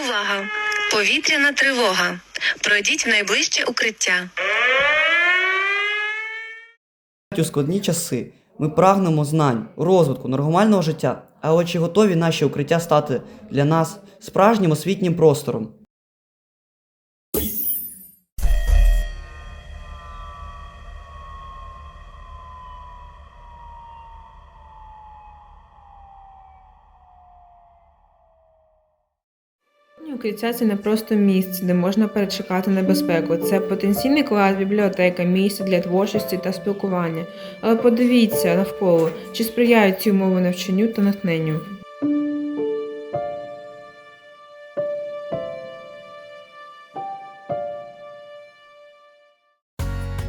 Увага! Повітряна тривога. Пройдіть в найближче укриття. У складні часи ми прагнемо знань, розвитку, нормального життя, але чи готові наші укриття стати для нас справжнім освітнім простором? Укриття це не просто місце, де можна перечекати небезпеку. Це потенційний клас, бібліотека, місце для творчості та спілкування. Але подивіться навколо, чи сприяють ці умови навчанню та натхненню.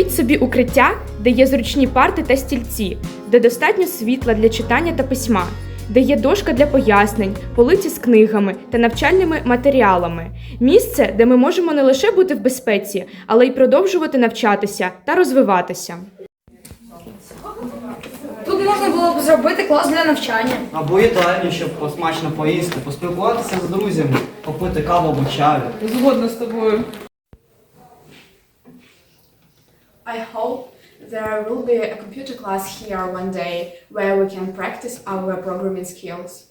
Собі укриття, де є зручні парти та стільці, де достатньо світла для читання та письма, де є дошка для пояснень, полиці з книгами та навчальними матеріалами. Місце, де ми можемо не лише бути в безпеці, але й продовжувати навчатися та розвиватися. Тут можна було б зробити клас для навчання. Або їдальню, щоб смачно поїсти, поспілкуватися з друзями, попити каву або чаю. Згодна з тобою. I hope there will be a computer class here one day where we can practice our programming skills.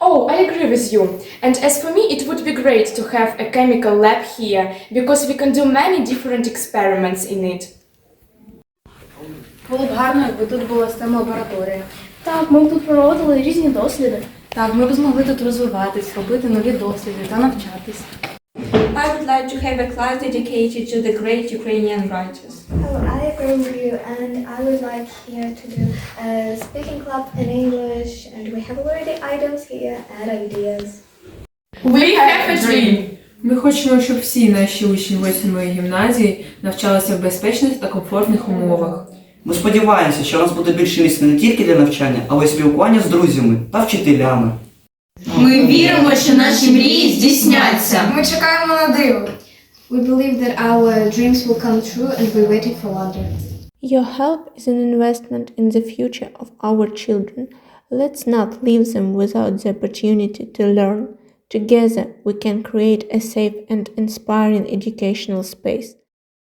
Oh, I agree with you. And as for me, it would be great to have a chemical lab here because we can do many different experiments in it. Було б гарно, якби тут була stem лабораторія. Так, ми б тут проводили різні досліди. Так, ми б змогли тут розвиватись, робити нові досліди та навчатись. I would like to have a class dedicated to the great Ukrainian writers. Oh, I agree with and I would like here to do a speaking club in English, and we have already items here and ideas. We have a dream! Ми хочемо, щоб всі наші учні 8 гімназії навчалися в безпечних та комфортних умовах. Ми сподіваємося, що у нас буде більше місця не тільки для навчання, але й спілкування з друзями та вчителями. Ми віримо, що наші мрії здійсняться. Ми чекаємо на диво. We believe that our dreams will come true, and we're waiting for wonder. Your help is an investment in the future of our children. Let's not leave them without the opportunity to learn. Together, we can create a safe and inspiring educational space.